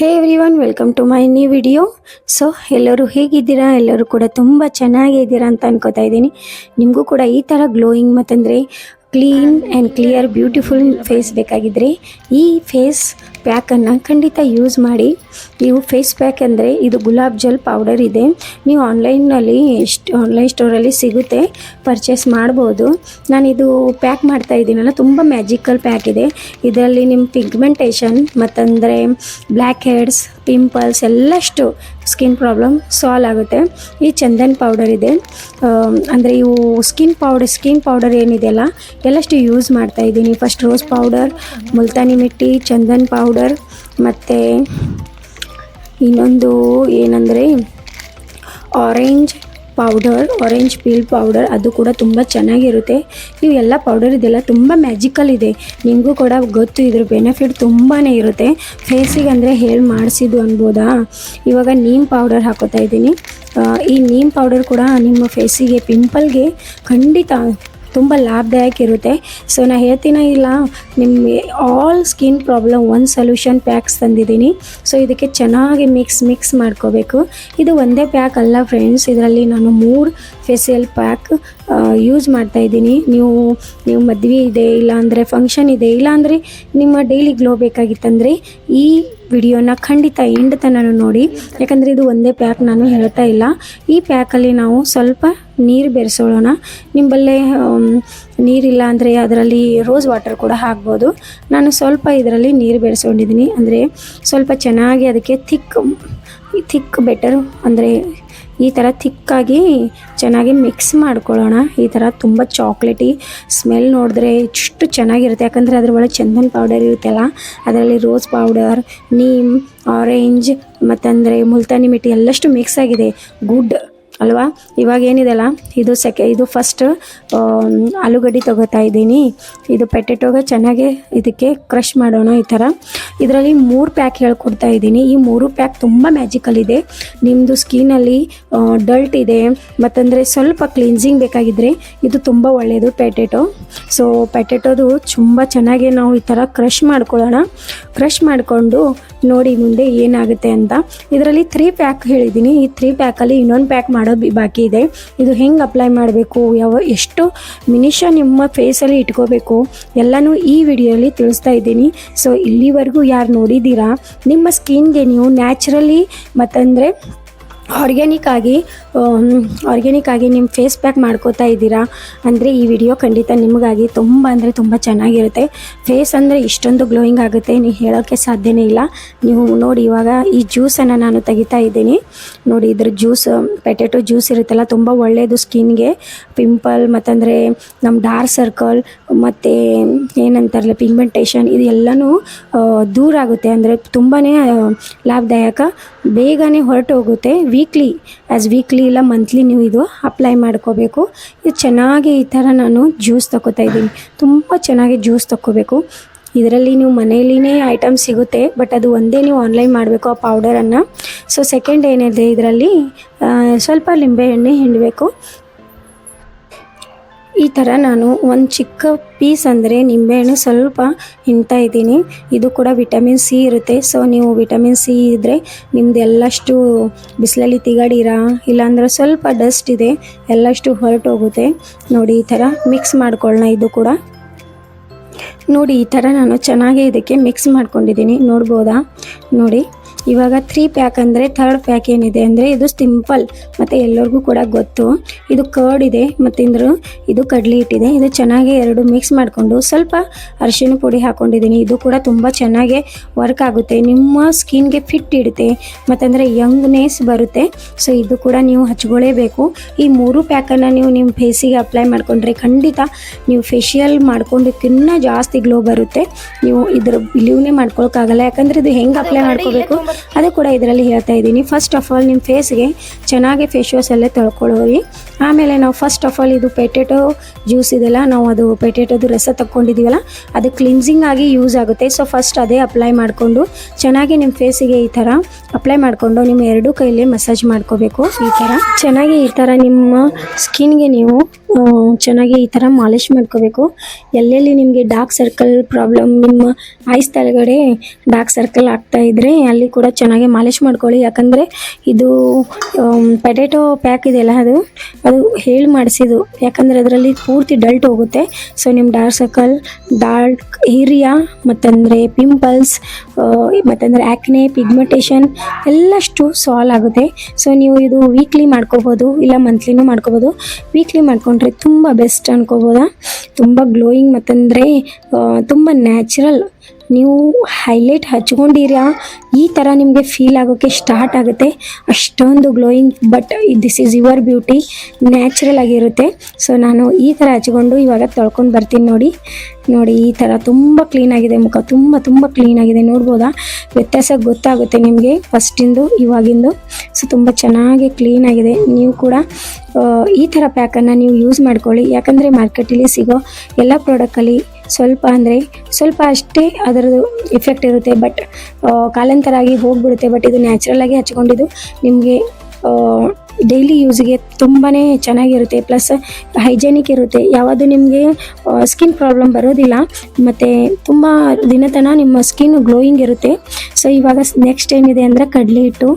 Hey everyone welcome to my new video. So, ಎಲ್ಲರೂ ಹೇಗಿದ್ದೀರಾ? ಎಲ್ಲರೂ ಕೂಡ ತುಂಬ ಚೆನ್ನಾಗಿದ್ದೀರಾ ಅಂತ ಅನ್ಕೋತಾ ಇದ್ದೀನಿ. ನಿಮಗೂ ಕೂಡ ಈ ಥರ glowing ಮತ್ತಂದರೆ clean and clear beautiful face ಬೇಕಾಗಿದ್ದರೆ ಈ ಫೇಸ್ ಪ್ಯಾಕನ್ನು ಖಂಡಿತ ಯೂಸ್ ಮಾಡಿ. ನೀವು ಫೇಸ್ ಪ್ಯಾಕ್ ಅಂದರೆ ಇದು ಗುಲಾಬ್ ಜಲ್ ಪೌಡರ್ ಇದೆ. ನೀವು ಆನ್ಲೈನಲ್ಲಿ ಎಷ್ಟು ಆನ್ಲೈನ್ ಸ್ಟೋರಲ್ಲಿ ಸಿಗುತ್ತೆ ಪರ್ಚೇಸ್ ಮಾಡ್ಬೋದು. ನಾನಿದು ಪ್ಯಾಕ್ ಮಾಡ್ತಾ ಇದ್ದೀನಲ್ಲ, ತುಂಬ ಮ್ಯಾಜಿಕಲ್ ಪ್ಯಾಕ್ ಇದೆ. ಇದರಲ್ಲಿ ನಿಮ್ಮ ಪಿಗ್ಮೆಂಟೇಷನ್ ಮತ್ತಂದರೆ ಬ್ಲ್ಯಾಕ್ ಹೆಡ್ಸ್ ಪಿಂಪಲ್ಸ್ ಎಲ್ಲಷ್ಟು ಸ್ಕಿನ್ ಪ್ರಾಬ್ಲಮ್ ಸಾಲ್ವ್ ಆಗುತ್ತೆ. ಈ ಚಂದನ್ ಪೌಡರ್ ಇದೆ. ಅಂದರೆ ಇವು ಸ್ಕಿನ್ ಪೌಡರ್ ಸ್ಕಿನ್ ಪೌಡರ್ ಏನಿದೆಯಲ್ಲ, ಎಲ್ಲಷ್ಟು ಯೂಸ್ ಮಾಡ್ತಾ ಇದ್ದೀನಿ. First rose powder multani mitti, chandan powder ಮತ್ತು ಇನ್ನೊಂದು ಏನಂದರೆ orange powder orange peel powder ಅದು ಕೂಡ ತುಂಬ ಚೆನ್ನಾಗಿರುತ್ತೆ. ಇವೆಲ್ಲ ಪೌಡರ್ ಇದೆಲ್ಲ ತುಂಬ ಮ್ಯಾಜಿಕಲ್ ಇದೆ. ನಿಮಗೂ ಕೂಡ ಗೊತ್ತು ಇದ್ರ ಬೆನಿಫಿಟ್ ತುಂಬಾ ಇರುತ್ತೆ. ಫೇಸಿಗೆ ಅಂದರೆ ಹೇಳಿ ಮಾಡಿಸಿದ್ದು ಅನ್ಬೋದಾ? ಇವಾಗ ನೀಮ್ ಪೌಡರ್ ಹಾಕೋತಾ ಇದ್ದೀನಿ. ಈ ನೀಮ್ ಪೌಡರ್ ಕೂಡ ನಿಮ್ಮ ಫೇಸಿಗೆ ಪಿಂಪಲ್ಗೆ ಖಂಡಿತ ತುಂಬ ಲಾಭದಾಯಕ ಇರುತ್ತೆ ಸೊ ನಾನು ಹೇಳ್ತೀನ ಇಲ್ಲ, ನಿಮಗೆ ಆಲ್ ಸ್ಕಿನ್ ಪ್ರಾಬ್ಲಮ್ ಒಂದು ಸೊಲ್ಯೂಷನ್ ಪ್ಯಾಕ್ಸ್ ತಂದಿದ್ದೀನಿ. ಸೊ ಇದಕ್ಕೆ ಚೆನ್ನಾಗಿ ಮಿಕ್ಸ್ ಮಿಕ್ಸ್ ಮಾಡ್ಕೋಬೇಕು. ಇದು ಒಂದೇ ಪ್ಯಾಕ್ ಅಲ್ಲ ಫ್ರೆಂಡ್ಸ್ ಇದರಲ್ಲಿ ನಾನು ಮೂರು ಫೇಸಿಯಲ್ ಪ್ಯಾಕ್ ಯೂಸ್ ಮಾಡ್ತಾ ಇದ್ದೀನಿ. ನೀವು ನೀವು ಮದುವೆ ಇದೆ, ಇಲ್ಲಾಂದರೆ ಫಂಕ್ಷನ್ ಇದೆ, ಇಲ್ಲಾಂದರೆ ನಿಮ್ಮ ಡೈಲಿ ಗ್ಲೋ ಬೇಕಾಗಿತ್ತಂದರೆ ಈ ವಿಡಿಯೋನ ಖಂಡಿತ ಎಂಡ್ ತನಕ ನೋಡಿ. ಯಾಕಂದರೆ ಇದು ಒಂದೇ ಪ್ಯಾಕ್ ನಾನು ಹೇಳ್ತಾ ಇಲ್ಲ. ಈ ಪ್ಯಾಕಲ್ಲಿ ನಾವು ಸ್ವಲ್ಪ ನೀರು ಬೆರೆಸೋಣ ನಿಂಬಲ್ಲೇ ನೀರಿಲ್ಲ ಅಂದರೆ ಅದರಲ್ಲಿ ರೋಸ್ ವಾಟರ್ ಕೂಡ ಹಾಕ್ಬೋದು. ನಾನು ಸ್ವಲ್ಪ ಇದರಲ್ಲಿ ನೀರು ಬೆರೆಸ್ಕೊಂಡಿದ್ದೀನಿ ಅಂದರೆ ಸ್ವಲ್ಪ ಚೆನ್ನಾಗಿ ಅದಕ್ಕೆ ಥಿಕ್ ಥಿಕ್ ಬೆಟರ್ ಅಂದರೆ ಈ ಥರ ಥಿಕ್ಕಾಗಿ ಚೆನ್ನಾಗಿ ಮಿಕ್ಸ್ ಮಾಡ್ಕೊಳ್ಳೋಣ. ಈ ಥರ ತುಂಬ ಚಾಕ್ಲೇಟಿ ಸ್ಮೆಲ್ ನೋಡಿದ್ರೆ ಇಷ್ಟು ಚೆನ್ನಾಗಿರುತ್ತೆ. ಯಾಕಂದರೆ ಅದ್ರ ಒಳಗೆ ಚಂದನ್ ಪೌಡರ್ ಇರುತ್ತಲ್ಲ ಅದರಲ್ಲಿ ರೋಸ್ ಪೌಡರ್ ನೀಮ್ ಆರೆಂಜ್ ಮತ್ತಂದರೆ ಮುಲ್ತಾನಿ ಮಿಟ್ಟಿ ಎಲ್ಲಷ್ಟು ಮಿಕ್ಸ್ ಆಗಿದೆ. ಗುಡ್ ಅಲ್ವಾ? ಇವಾಗ ಏನಿದೆಲ್ಲ ಇದು ಸೆಕೆ, ಇದು ಫಸ್ಟ್ ಆಲೂಗಡ್ಡೆ ತೊಗೋತಾ ಇದ್ದೀನಿ. ಇದು ಪೆಟೆಟೋಗೆ ಚೆನ್ನಾಗಿ ಇದಕ್ಕೆ ಕ್ರಷ್ ಮಾಡೋಣ ಈ ಥರ. ಇದರಲ್ಲಿ ಮೂರು ಪ್ಯಾಕ್ ಹೇಳ್ಕೊಡ್ತಾ ಇದ್ದೀನಿ. ಈ ಮೂರು ಪ್ಯಾಕ್ ತುಂಬ ಮ್ಯಾಜಿಕಲ್ ಇದೆ. ನಿಮ್ಮದು ಸ್ಕಿನಲ್ಲಿ ಡಲ್ಟ್ ಇದೆ. ಮತ್ತಂದರೆ ಸ್ವಲ್ಪ ಕ್ಲೀನ್ಸಿಂಗ್ ಬೇಕಾಗಿದ್ದರೆ ಇದು ತುಂಬ ಒಳ್ಳೆಯದು ಪೆಟೆಟೊ ಸೊ ಪೆಟೆಟೋದು ತುಂಬ ಚೆನ್ನಾಗಿ ನಾವು ಈ ಥರ ಕ್ರಷ್ ಮಾಡ್ಕೊಳ್ಳೋಣ. ಕ್ರಷ್ ಮಾಡಿಕೊಂಡು ನೋಡಿ ಮುಂದೆ ಏನಾಗುತ್ತೆ ಅಂತ. ಇದರಲ್ಲಿ ತ್ರೀ ಪ್ಯಾಕ್ ಹೇಳಿದ್ದೀನಿ. ಈ ತ್ರೀ ಪ್ಯಾಕಲ್ಲಿ ಇನ್ನೊಂದು ಪ್ಯಾಕ್ ಮಾಡೋದು ಬಿ- ಬಾಕಿ ಇದೆ. ಇದು ಹೆಂಗೆ ಅಪ್ಲೈ ಮಾಡಬೇಕು? ಯಾವ ಎಷ್ಟು ನಿಮಿಷ ನಿಮ್ಮ ಫೇಸಲ್ಲಿ ಇಟ್ಕೋಬೇಕು? ಎಲ್ಲನೂ ಈ ವಿಡಿಯೋಲಿ ತಿಳಿಸ್ತಾ ಇದ್ದೀನಿ. ಸೊ ಇಲ್ಲಿವರೆಗೂ ಯಾರು ನೋಡಿದ್ದೀರಾ? ನಿಮ್ಮ ಸ್ಕಿನ್ಗೆ ನೀವು ನ್ಯಾಚುರಲಿ ಮತ್ತಂದರೆ ಆರ್ಗ್ಯಾನಿಕ್ ಆಗಿ ಆರ್ಗ್ಯಾನಿಕ್ ಆಗಿ ನಿಮ್ಮ ಫೇಸ್ ಪ್ಯಾಕ್ ಮಾಡ್ಕೋತಾ ಇದ್ದೀರಾ? ಅಂದರೆ ಈ ವಿಡಿಯೋ ಖಂಡಿತ ನಿಮಗಾಗಿ ತುಂಬ ಅಂದರೆ ತುಂಬ ಚೆನ್ನಾಗಿರುತ್ತೆ. ಫೇಸ್ ಅಂದರೆ ಇಷ್ಟೊಂದು ಗ್ಲೋಯಿಂಗ್ ಆಗುತ್ತೆ. ನೀವು ಹೇಳೋಕ್ಕೆ ಸಾಧ್ಯನೇ ಇಲ್ಲ. ನೀವು ನೋಡಿ ಇವಾಗ ಈ ಜ್ಯೂಸನ್ನು ನಾನು ತೆಗಿತಾ ಇದ್ದೀನಿ. ನೋಡಿ, ಇದ್ರ ಜ್ಯೂಸ್ ಪೆಟೆಟೊ ಜ್ಯೂಸ್ ಇರುತ್ತಲ್ಲ, ತುಂಬ ಒಳ್ಳೆಯದು ಸ್ಕಿನ್ಗೆ ಪಿಂಪಲ್ ಮತ್ತಂದರೆ ನಮ್ಮ ಡಾರ್ಕ್ ಸರ್ಕಲ್ ಮತ್ತು ಏನಂತಾರಲ್ಲ ಪಿಗ್ಮೆಂಟೇಷನ್ ಇದು ದೂರ ಆಗುತ್ತೆ ಅಂದರೆ ತುಂಬಾ ಲಾಭದಾಯಕ. ಬೇಗನೆ ಹೊರಟು ಹೋಗುತ್ತೆ ವೀಕ್ಲಿ ಆ್ಯಸ್ ವೀಕ್ಲಿ ಇಲ್ಲ ಮಂತ್ಲಿ ನೀವು ಇದು ಅಪ್ಲೈ ಮಾಡ್ಕೋಬೇಕು. ಇದು ಚೆನ್ನಾಗಿ ಈ ಥರ ನಾನು ಜ್ಯೂಸ್ ತಗೋತಾ ಇದ್ದೀನಿ. ತುಂಬ ಚೆನ್ನಾಗಿ ಜ್ಯೂಸ್ ತಗೋಬೇಕು ಇದರಲ್ಲಿ ನೀವು ಮನೆಯಲ್ಲಿನೇ ಐಟಮ್ ಸಿಗುತ್ತೆ ಬಟ್ ಅದು ಒಂದೇ ನೀವು ಆನ್ಲೈನ್ ಮಾಡಬೇಕು ಆ ಪೌಡರನ್ನು ಸೊ ಸೆಕೆಂಡ್ ಏನಿದೆ ಇದರಲ್ಲಿ ಸ್ವಲ್ಪ ಸ್ವಲ್ಪ ಲಿಂಬೆಹಣ್ಣೆ ಹಿಂಡಬೇಕು. ಈ ಥರ ನಾನು ಒಂದು ಚಿಕ್ಕ ಪೀಸ್ ಅಂದರೆ ನಿಂಬೆಹಣ್ಣು ಸ್ವಲ್ಪ ಹಿಂಡ್ತಾ ಇದ್ದೀನಿ. ಇದು ಕೂಡ ವಿಟಮಿನ್ ಸಿ ಇರುತ್ತೆ. ಸೊ ನೀವು ವಿಟಮಿನ್ ಸಿ ಇದ್ದರೆ ನಿಮ್ದು ಎಲ್ಲಷ್ಟು ಬಿಸಿಲಲ್ಲಿ ತಿಗಾಡಿರಾ, ಇಲ್ಲಾಂದ್ರೆ ಸ್ವಲ್ಪ ಡಸ್ಟ್ ಇದೆ, ಎಲ್ಲಷ್ಟು ಹೊರಟೋಗುತ್ತೆ ನೋಡಿ, ಈ ಥರ ಮಿಕ್ಸ್ ಮಾಡ್ಕೊಳ್ಳೋಣ ಇದು ಕೂಡ. ನೋಡಿ, ಈ ಥರ ನಾನು ಚೆನ್ನಾಗಿ ಇದಕ್ಕೆ ಮಿಕ್ಸ್ ಮಾಡ್ಕೊಂಡಿದ್ದೀನಿ. ನೋಡ್ಬೋದಾ? ನೋಡಿ ಇವಾಗ ತ್ರೀ ಪ್ಯಾಕ್ ಅಂದರೆ ಥರ್ಡ್ ಪ್ಯಾಕ್ ಏನಿದೆ ಅಂದರೆ ಇದು ಸಿಂಪಲ್ ಮತ್ತು ಎಲ್ಲರಿಗೂ ಕೂಡ ಗೊತ್ತು. ಇದು ಕರ್ಡ್ ಇದೆ ಮತ್ತಿಂದ್ರ ಇದು ಕಡಲೆ ಹಿಟ್ಟಿದೆ. ಇದು ಚೆನ್ನಾಗಿ ಎರಡು ಮಿಕ್ಸ್ ಮಾಡಿಕೊಂಡು ಸ್ವಲ್ಪ ಅರಿಶಿನ ಪುಡಿ ಹಾಕ್ಕೊಂಡಿದ್ದೀನಿ ಇದು ಕೂಡ ತುಂಬ ಚೆನ್ನಾಗಿ ವರ್ಕ್ ಆಗುತ್ತೆ. ನಿಮ್ಮ ಸ್ಕಿನ್ಗೆ ಫಿಟ್ ಇಡುತ್ತೆ ಮತ್ತಂದರೆ ಯಂಗ್ನೆಸ್ ಬರುತ್ತೆ. ಸೊ ಇದು ಕೂಡ ನೀವು ಹಚ್ಕೊಳ್ಳೇಬೇಕು ಈ ಮೂರು ಪ್ಯಾಕನ್ನು ನೀವು ನಿಮ್ಮ ಫೇಸಿಗೆ ಅಪ್ಲೈ ಮಾಡಿಕೊಂಡ್ರೆ ಖಂಡಿತ ನೀವು ಫೇಶಿಯಲ್ ಮಾಡ್ಕೊಂಡಕ್ಕಿನ್ನ ಜಾಸ್ತಿ ಗ್ಲೋ ಬರುತ್ತೆ. ನೀವು ಇದ್ರ ಬಿಲೀವ್ನೇ ಮಾಡ್ಕೊಳಕ್ಕಾಗಲ್ಲ. ಯಾಕಂದರೆ ಇದು ಹೆಂಗೆ ಅಪ್ಲೈ ಮಾಡ್ಕೋಬೇಕು? ಅದು ಕೂಡ ಇದರಲ್ಲಿ ಹೇಳ್ತಾ ಇದ್ದೀನಿ. ಫಸ್ಟ್ ಆಫ್ ಆಲ್ ನಿಮ್ಮ ಫೇಸ್ಗೆ ಚೆನ್ನಾಗಿ ಫೇಸ್ ವಾಶ್ ಅಲ್ಲೇ ತೊಳ್ಕೊಳ್ಳೋರಿ ಆಮೇಲೆ ನಾವು ಫಸ್ಟ್ ಆಫ್ ಆಲ್ ಇದು ಪೆಟೆಟೊ ಜ್ಯೂಸ್ ಇದೆಲ್ಲ, ನಾವು ಅದು ಪೆಟೆಟೋದು ರಸ ತಗೊಂಡಿದ್ದೀವಲ್ಲ ಅದು ಕ್ಲಿನ್ಸಿಂಗ್ ಆಗಿ ಯೂಸ್ ಆಗುತ್ತೆ. ಸೊ ಫಸ್ಟ್ ಅದೇ ಅಪ್ಲೈ ಮಾಡಿಕೊಂಡು ಚೆನ್ನಾಗಿ ನಿಮ್ಮ ಫೇಸಿಗೆ ಈ ಥರ ಅಪ್ಲೈ ಮಾಡಿಕೊಂಡು ನಿಮ್ಮ ಎರಡೂ ಕೈಲೇ ಮಸಾಜ್ ಮಾಡ್ಕೋಬೇಕು ಈ ಥರ ಚೆನ್ನಾಗಿ ಈ ಥರ ನಿಮ್ಮ ಸ್ಕಿನ್ಗೆ ನೀವು ಚೆನ್ನಾಗಿ ಈ ಥರ ಮಾಲಿಶ್ ಮಾಡ್ಕೋಬೇಕು. ಎಲ್ಲೆಲ್ಲಿ ನಿಮಗೆ ಡಾರ್ಕ್ ಸರ್ಕಲ್ ಪ್ರಾಬ್ಲಮ್ ನಿಮ್ಮ ಐಸ್ ತಳಗಡೆ ಡಾರ್ಕ್ ಸರ್ಕಲ್ ಆಗ್ತಾ ಇದ್ದರೆ ಅಲ್ಲಿ ಕೂಡ ಚೆನ್ನಾಗಿ ಮಾಲಿಶ್ ಮಾಡ್ಕೊಳ್ಳಿ. ಯಾಕಂದರೆ ಇದು ಪೆಟೆಟೊ ಪ್ಯಾಕ್ ಇದೆಯಲ್ಲ ಅದು ಅದು ಹೇಳಿ ಮಾಡಿಸಿದ್ದು. ಯಾಕಂದರೆ ಅದರಲ್ಲಿ ಪೂರ್ತಿ ಡಲ್ಟ್ ಹೋಗುತ್ತೆ. ಸೊ ನಿಮ್ಮ ಡಾರ್ಕ್ ಸರ್ಕಲ್ ಡಾರ್ಕ್ ಏರಿಯಾ ಮತ್ತಂದರೆ ಪಿಂಪಲ್ಸ್ ಮತ್ತಂದರೆ ಆ್ಯಕ್ನೆ ಪಿಗ್ಮೆಂಟೇಷನ್ ಎಲ್ಲಷ್ಟು ಸಾಲ್ವ್ ಆಗುತ್ತೆ. ಸೊ ನೀವು ಇದು ವೀಕ್ಲಿ ಮಾಡ್ಕೋಬೋದು ಇಲ್ಲ ಮಂತ್ಲಿನೂ ಮಾಡ್ಕೋಬೋದು ವೀಕ್ಲಿ ಮಾಡ್ಕೊಂಡ್ರೆ ತುಂಬ ಬೆಸ್ಟ್ ಅನ್ಕೋಬೋದಾ? ತುಂಬ ಗ್ಲೋಯಿಂಗ್ ಮತ್ತಂದರೆ ತುಂಬ ನ್ಯಾಚುರಲ್ ನೀವು ಹೈಲೈಟ್ ಹಚ್ಕೊಂಡಿರಾ? ಈ ಥರ ನಿಮಗೆ ಫೀಲ್ ಆಗೋಕ್ಕೆ ಸ್ಟಾರ್ಟ್ ಆಗುತ್ತೆ. ಅಷ್ಟೊಂದು glowing but this is your beauty natural ಆಗಿರುತ್ತೆ. ಸೊ ನಾನು ಈ ಥರ ಹಚ್ಕೊಂಡು ಇವಾಗ ತೊಳ್ಕೊಂಡು ಬರ್ತೀನಿ ನೋಡಿ. ನೋಡಿ, ಈ ಥರ ತುಂಬ ಕ್ಲೀನಾಗಿದೆ ಮುಖ. ತುಂಬ ತುಂಬ ಕ್ಲೀನಾಗಿದೆ ನೋಡ್ಬೋದಾ? ವ್ಯತ್ಯಾಸ ಗೊತ್ತಾಗುತ್ತೆ ನಿಮಗೆ ಫಸ್ಟಿಂದು ಇವಾಗಿಂದು. ಸೊ ತುಂಬ ಚೆನ್ನಾಗಿ ಕ್ಲೀನಾಗಿದೆ ನೀವು ಕೂಡ ಈ ಥರ ಪ್ಯಾಕನ್ನು ನೀವು ಯೂಸ್ ಮಾಡ್ಕೊಳ್ಳಿ. ಯಾಕಂದರೆ ಮಾರ್ಕೆಟಲ್ಲಿ ಸಿಗೋ ಎಲ್ಲ ಪ್ರಾಡಕ್ಟಲ್ಲಿ ಸ್ವಲ್ಪ ಅಂದರೆ ಸ್ವಲ್ಪ ಅಷ್ಟೇ ಅದರದ್ದು ಎಫೆಕ್ಟ್ ಇರುತ್ತೆ ಬಟ್ ಕಾಲಾಂತರ ಆಗಿ ಹೋಗ್ಬಿಡುತ್ತೆ ಬಟ್ ಇದು ನ್ಯಾಚುರಲ್ ಆಗಿ ಹಚ್ಕೊಂಡಿದ್ದು. ನಿಮಗೆ ಡೈಲಿ ಯೂಸ್ಗೆ ತುಂಬಾ ಚೆನ್ನಾಗಿರುತ್ತೆ. ಪ್ಲಸ್ ಹೈಜೆನಿಕ್ ಇರುತ್ತೆ. ಯಾವುದು ನಿಮಗೆ ಸ್ಕಿನ್ ಪ್ರಾಬ್ಲಮ್ ಬರೋದಿಲ್ಲ. ಮತ್ತು ತುಂಬ ದಿನತನ ನಿಮ್ಮ ಸ್ಕಿನ್ ಗ್ಲೋಯಿಂಗ್ ಇರುತ್ತೆ. ಸೊ ಇವಾಗ ನೆಕ್ಸ್ಟ್ ಏನಿದೆ ಅಂದರೆ ಕಡಲೆ ಹಿಟ್ಟು.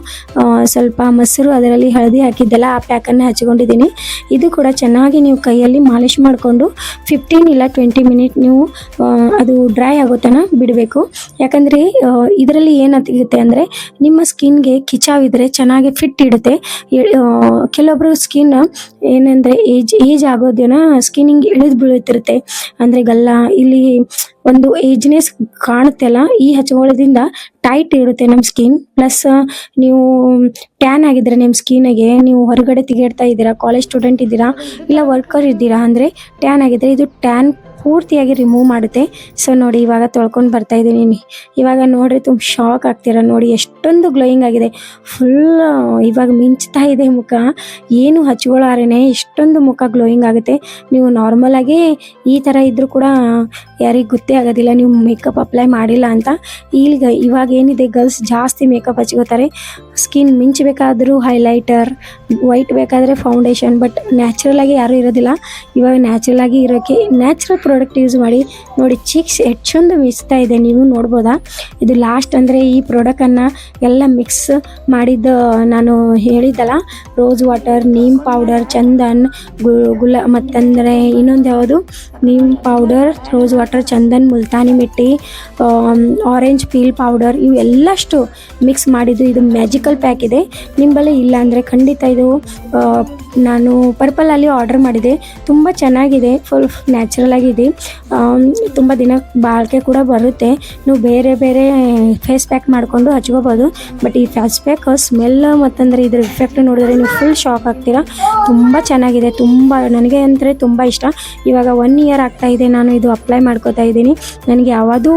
ಸ್ವಲ್ಪ ಮೊಸರು ಅದರಲ್ಲಿ ಹಳದಿ ಹಾಕಿದ್ದೆಲ್ಲ ಆ ಪ್ಯಾಕನ್ನು ಹಚ್ಕೊಂಡಿದ್ದೀನಿ. ಇದು ಕೂಡ ಚೆನ್ನಾಗಿ ನೀವು ಕೈಯಲ್ಲಿ ಮಾಲಿಶ್ ಮಾಡಿಕೊಂಡು ಫಿಫ್ಟೀನ್ ಇಲ್ಲ ಟ್ವೆಂಟಿ ಮಿನಿಟ್ ನೀವು ಅದು ಡ್ರೈ ಆಗೋ ತನಕ ಬಿಡಬೇಕು. ಯಾಕಂದರೆ ಇದರಲ್ಲಿ ಏನಾಗುತ್ತೆ ಅಂದರೆ ನಿಮ್ಮ ಸ್ಕಿನ್ಗೆ ಕಿಚಾವಿದ್ರೆ ಚೆನ್ನಾಗಿ ಫಿಟ್ ಇಡುತ್ತೆ. ಕೆಲವೊಬ್ರು ಸ್ಕಿನ್ ಏನಂದರೆ ಏಜ್ ಏಜ್ ಆಗೋದೇನ ಸ್ಕಿನ್ ಹಿಂಗೆ ಇಳಿದು ಬೀಳುತ್ತಿರುತ್ತೆ. ಅಂದರೆ ಗಲ್ಲ ಇಲ್ಲಿ ಒಂದು ಏಜ್ನೆಸ್ ಕಾಣುತ್ತಲ್ಲ ಈ ಹಚ್ಕೊಳ್ಳೋದ್ರಿಂದ ಟೈಟ್ ಇರುತ್ತೆ ನಮ್ಮ ಸ್ಕಿನ್ ಪ್ಲಸ್ ನೀವು ಟ್ಯಾನ್ ಆಗಿದ್ರೆ ನಿಮ್ಮ ಸ್ಕಿನ್ಗೆ ನೀವು ಹೊರಗಡೆ ತೆಗೆಡ್ತಾ ಇದ್ದೀರಾ ಕಾಲೇಜ್ ಸ್ಟೂಡೆಂಟ್ ಇದ್ದೀರಾ, ಇಲ್ಲ ವರ್ಕರ್ ಇದ್ದೀರಾ ಅಂದರೆ ಟ್ಯಾನ್ ಆಗಿದ್ರೆ ಇದು ಟ್ಯಾನ್ ಪೂರ್ತಿಯಾಗಿ ರಿಮೂವ್ ಮಾಡುತ್ತೆ. ಸೊ ನೋಡಿ, ಇವಾಗ ತೊಳ್ಕೊಂಡು ಬರ್ತಾ ಇದ್ದೀನಿ. ಇವಾಗ ನೋಡ್ರಿ, ತುಂಬ ಶಾಕ್ ಆಗ್ತೀರ? ನೋಡಿ, ಎಷ್ಟೊಂದು ಗ್ಲೋಯಿಂಗ್ ಆಗಿದೆ. ಫುಲ್ ಇವಾಗ ಮಿಂಚ್ತಾ ಇದೆ ಮುಖ. ಏನು ಹಚ್ಕೊಳ್ಳಾರೇನೆ ಎಷ್ಟೊಂದು ಮುಖ ಗ್ಲೋಯಿಂಗ್ ಆಗುತ್ತೆ. ನೀವು ನಾರ್ಮಲ್ ಆಗಿ ಈ ಥರ ಇದ್ರೂ ಕೂಡ ಯಾರಿಗೆ ಗೊತ್ತೇ ಆಗೋದಿಲ್ಲ. ನೀವು ಮೇಕಪ್ ಅಪ್ಲೈ ಮಾಡಿಲ್ಲ ಅಂತ. ಈಗ ಇವಾಗ ಏನಿದೆ ಗರ್ಲ್ಸ್ ಜಾಸ್ತಿ ಮೇಕಪ್ ಹಚ್ಕೋತಾರೆ. ಸ್ಕಿನ್ ಮಿಂಚಬೇಕಾದ್ರೂ ಹೈಲೈಟರ್, ವೈಟ್ ಬೇಕಾದರೆ ಫೌಂಡೇಶನ್, ಬಟ್ ನ್ಯಾಚುರಲ್ ಆಗಿ ಯಾರೂ ಇರೋದಿಲ್ಲ. ಇವಾಗ ನ್ಯಾಚುರಲ್ ಆಗಿ ಇರೋಕ್ಕೆ ನ್ಯಾಚುರಲ್ ಪ್ರಾಡಕ್ಟ್ ಯೂಸ್ ಮಾಡಿ ನೋಡಿ ಚೀಕ್ಸ್ ಹೆಚ್ಚೊಂದು ಮಿಸ್ತಾ ಇದೆ, ನೀವು ನೋಡ್ಬೋದಾ? ಇದು ಲಾಸ್ಟ್ ಅಂದರೆ ಈ ಪ್ರಾಡಕ್ಟನ್ನು ಎಲ್ಲ ಮಿಕ್ಸ್ ಮಾಡಿದ್ದು ನಾನು ಹೇಳಿದ್ದಲ್ಲ, rose water, neem powder, chandan ಗುಲ, ಮತ್ತಂದರೆ ಇನ್ನೊಂದು ಯಾವುದು? Neem powder, rose water, chandan, multani mitti orange peel powder ಇವು ಎಲ್ಲಷ್ಟು ಮಿಕ್ಸ್ ಮಾಡಿದ್ದು ಇದು ಪ್ಯಾಕ್ ಇದೆ ನಿಂಬಲ್ಲಿ ಇಲ್ಲ ಅಂದರೆ ಖಂಡಿತ ಇದು ನಾನು ಪರ್ಪಲಲ್ಲಿ ಆರ್ಡರ್ ಮಾಡಿದೆ. ತುಂಬ ಚೆನ್ನಾಗಿದೆ ಫುಲ್ ನ್ಯಾಚುರಲ್ ಆಗಿದೆ ತುಂಬ ದಿನ ಬಾಳಿಕೆ ಕೂಡ ಬರುತ್ತೆ. ನೀವು ಬೇರೆ ಬೇರೆ ಫೇಸ್ ಪ್ಯಾಕ್ ಮಾಡಿಕೊಂಡು ಹಚ್ಕೋಬೋದು. ಬಟ್ ಈ ಫೇಸ್ ಪ್ಯಾಕ್ ಸ್ಮೆಲ್ ಮತ್ತಂದರೆ ಇದ್ರ ಇಫೆಕ್ಟ್ ನೋಡಿದ್ರೆ ನೀವು ಫುಲ್ ಶಾಕ್ ಆಗ್ತೀರಾ. ತುಂಬ ಚೆನ್ನಾಗಿದೆ, ತುಂಬ, ನನಗೆ ಅಂದರೆ ತುಂಬ ಇಷ್ಟ. ಇವಾಗ ಒನ್ ಇಯರ್ ಆಗ್ತಾ ಇದೆ, ನಾನು ಇದು ಅಪ್ಲೈ ಮಾಡ್ಕೋತಾ ಇದ್ದೀನಿ. ನನಗೆ ಯಾವುದೂ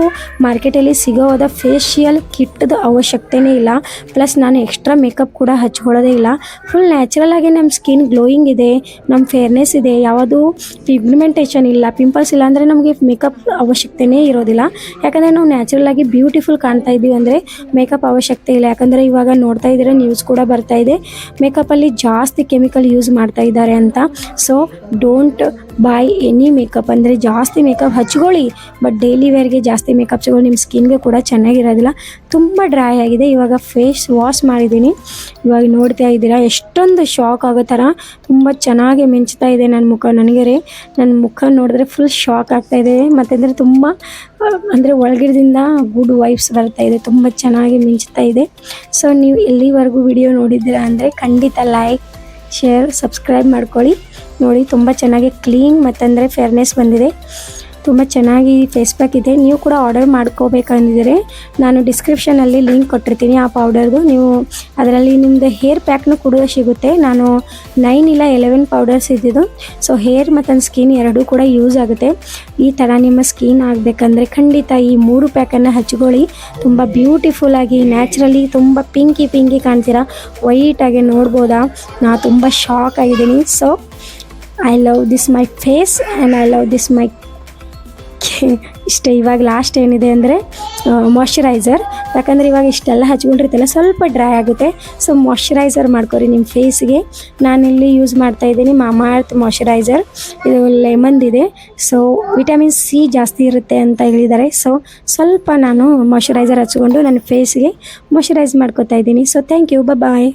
ಮಾರ್ಕೆಟಲ್ಲಿ ಸಿಗೋದ ಫೇಶಿಯಲ್ ಕಿಟ್ಟದ ಅವಶ್ಯಕತೆನೇ ಇಲ್ಲ. ಪ್ಲಸ್ ನಾನು ಎಕ್ಸ್ಟ್ರಾ ಮೇಕಪ್ ಕೂಡ ಹಚ್ಕೊಳ್ಳೋದೇ ಇಲ್ಲ. ಫುಲ್ ನ್ಯಾಚುರಲ್ ಆಗಿ ನಮ್ಮ ಸ್ಕಿನ್ ಗ್ಲೋಯಿಂಗ್ ಇದೆ ನಮ್ಮ ಫೇರ್ನೆಸ್ ಇದೆ, ಯಾವುದು ಪಿಗ್ಮೆಂಟೇಷನ್ ಇಲ್ಲ ಪಿಂಪಲ್ಸ್ ಇಲ್ಲ ಅಂದರೆ ನಮಗೆ ಮೇಕಪ್ ಅವಶ್ಯಕತೆನೇ ಇರೋದಿಲ್ಲ. ಯಾಕಂದರೆ ನಾವು ನ್ಯಾಚುರಲ್ ಆಗಿ ಬ್ಯೂಟಿಫುಲ್ ಕಾಣ್ತಾ ಇದ್ದೀವಿ ಅಂದರೆ ಮೇಕಪ್ ಅವಶ್ಯಕತೆ ಇಲ್ಲ. ಯಾಕಂದರೆ ಇವಾಗ ನೋಡ್ತಾ ಇದ್ದೀರ ನ್ಯೂಸ್ ಕೂಡ ಬರ್ತಾ ಇದೆ. ಮೇಕಪ್ಪಲ್ಲಿ ಜಾಸ್ತಿ ಕೆಮಿಕಲ್ ಯೂಸ್ ಮಾಡ್ತಾ ಇದ್ದಾರೆ ಅಂತ. So don't buy any makeup ಅಂದರೆ ಜಾಸ್ತಿ ಮೇಕಪ್ ಹಚ್ಕೊಳ್ಳಿ ಬಟ್ ಡೈಲಿ ವೇರ್ಗೆ ಜಾಸ್ತಿ ಮೇಕಪ್ಸ್ಗಳು ನಿಮ್ಮ ಸ್ಕಿನ್ಗೆ ಕೂಡ ಚೆನ್ನಾಗಿರೋದಿಲ್ಲ. ತುಂಬ ಡ್ರೈ ಆಗಿದೆ. ಇವಾಗ ಫೇಸ್ ವಾಶ್ ಮಾಡಿದ್ದೀನಿ. ಇವಾಗ ನೋಡ್ತಾ ಇದ್ದೀರಾ, ಎಷ್ಟೊಂದು ಶಾಕ್ ಆಗೋ ಥರ ತುಂಬ ಚೆನ್ನಾಗಿ ಮಿಂಚ್ತಾ ಇದೆ ನನ್ನ ಮುಖ. ನನಗೆ ರೀ ನನ್ನ ಮುಖ ನೋಡಿದ್ರೆ ಫುಲ್ ಶಾಕ್ ಆಗ್ತಾ ಇದೆ. ಮತ್ತಂದರೆ ತುಂಬ ಅಂದರೆ ಒಳಗಿಡದಿಂದ ಗುಡ್ ವೈಫ್ಸ್ ಬರ್ತಾ ಇದೆ. ತುಂಬ ಚೆನ್ನಾಗಿ ಮಿಂಚ್ತಾ ಇದೆ. ಸೊ ನೀವು ಎಲ್ಲಿವರೆಗೂ ವಿಡಿಯೋ ನೋಡಿದ್ದೀರಾ ಅಂದರೆ ಖಂಡಿತ ಲೈಕ್ ಶೇರ್ ಸಬ್ಸ್ಕ್ರೈಬ್ ಮಾಡ್ಕೊಳ್ಳಿ. ನೋಡಿ, ತುಂಬ ಚೆನ್ನಾಗಿ ಕ್ಲೀನ್ ಮತ್ತಂದರೆ ಫೇರ್ನೆಸ್ ಬಂದಿದೆ. ತುಂಬ ಚೆನ್ನಾಗಿ ಫೇಸ್ ಪ್ಯಾಕ್ ಇದೆ. ನೀವು ಕೂಡ ಆರ್ಡರ್ ಮಾಡ್ಕೋಬೇಕಂದಿದ್ದರೆ ನಾನು ಡಿಸ್ಕ್ರಿಪ್ಷನಲ್ಲಿ ಲಿಂಕ್ ಕೊಟ್ಟಿರ್ತೀನಿ ಆ ಪೌಡರ್ದು ನೀವು ಅದರಲ್ಲಿ ನಿಮ್ಮದು ಹೇರ್ ಪ್ಯಾಕ್ನು ಕೂಡ ಸಿಗುತ್ತೆ. ನಾನು ನೈನ್ ಇಲ್ಲ ಎಲೆವೆನ್ ಪೌಡರ್ಸ್ ಇದ್ದಿದ್ದು. ಸೊ ಹೇರ್ ಮತ್ತು ಸ್ಕಿನ್ ಎರಡೂ ಕೂಡ ಯೂಸ್ ಆಗುತ್ತೆ. ಈ ಥರ ನಿಮ್ಮ ಸ್ಕಿನ್ ಆಗಬೇಕಂದ್ರೆ ಖಂಡಿತ ಈ ಮೂರು ಪ್ಯಾಕನ್ನು ಹಚ್ಕೊಳ್ಳಿ. ತುಂಬ ಬ್ಯೂಟಿಫುಲ್ ಆಗಿ ನ್ಯಾಚುರಲಿ ತುಂಬ ಪಿಂಕಿ ಪಿಂಕಿ ಕಾಣ್ತೀರಾ? ವೈಟಾಗಿ ನೋಡ್ಬೋದಾ? ನಾ ತುಂಬ ಶಾಕ್ ಆಗಿದ್ದೀನಿ. So I love this my face and I love this my ಇಷ್ಟೇ ಇವಾಗ ಲಾಸ್ಟ್ ಏನಿದೆ ಅಂದರೆ ಮಾಯ್ಶ್ಚರೈಸರ್ ಯಾಕಂದರೆ ಇವಾಗ ಇಷ್ಟೆಲ್ಲ ಹಚ್ಕೊಂಡಿರ್ತಲ್ಲ ಸ್ವಲ್ಪ ಡ್ರೈ ಆಗುತ್ತೆ. ಸೊ ಮಾಯ್ಶ್ಚರೈಸರ್ ಮಾಡ್ಕೊರಿ ನಿಮ್ಮ ಫೇಸ್ಗೆ ನಾನಿಲ್ಲಿ ಯೂಸ್ ಮಾಡ್ತಾ ಇದ್ದೀನಿ ಮಾಮಾ ಅರ್ತ್ ಮಾಯ್ಶ್ಚರೈಸರ್ ಇದು ಲೆಮನ್ದಿದೆ ಸೊ ವಿಟಮಿನ್ ಸಿ ಜಾಸ್ತಿ ಇರುತ್ತೆ ಅಂತ ಹೇಳಿದ್ದಾರೆ. ಸೊ ಸ್ವಲ್ಪ ನಾನು ಮಾಯ್ಶ್ಚರೈಸರ್ ಹಚ್ಕೊಂಡು ನನ್ನ ಫೇಸ್ಗೆ ಮಾಯ್ಶ್ಚರೈಸ್ ಮಾಡ್ಕೊತಾ ಇದ್ದೀನಿ. So thank you bye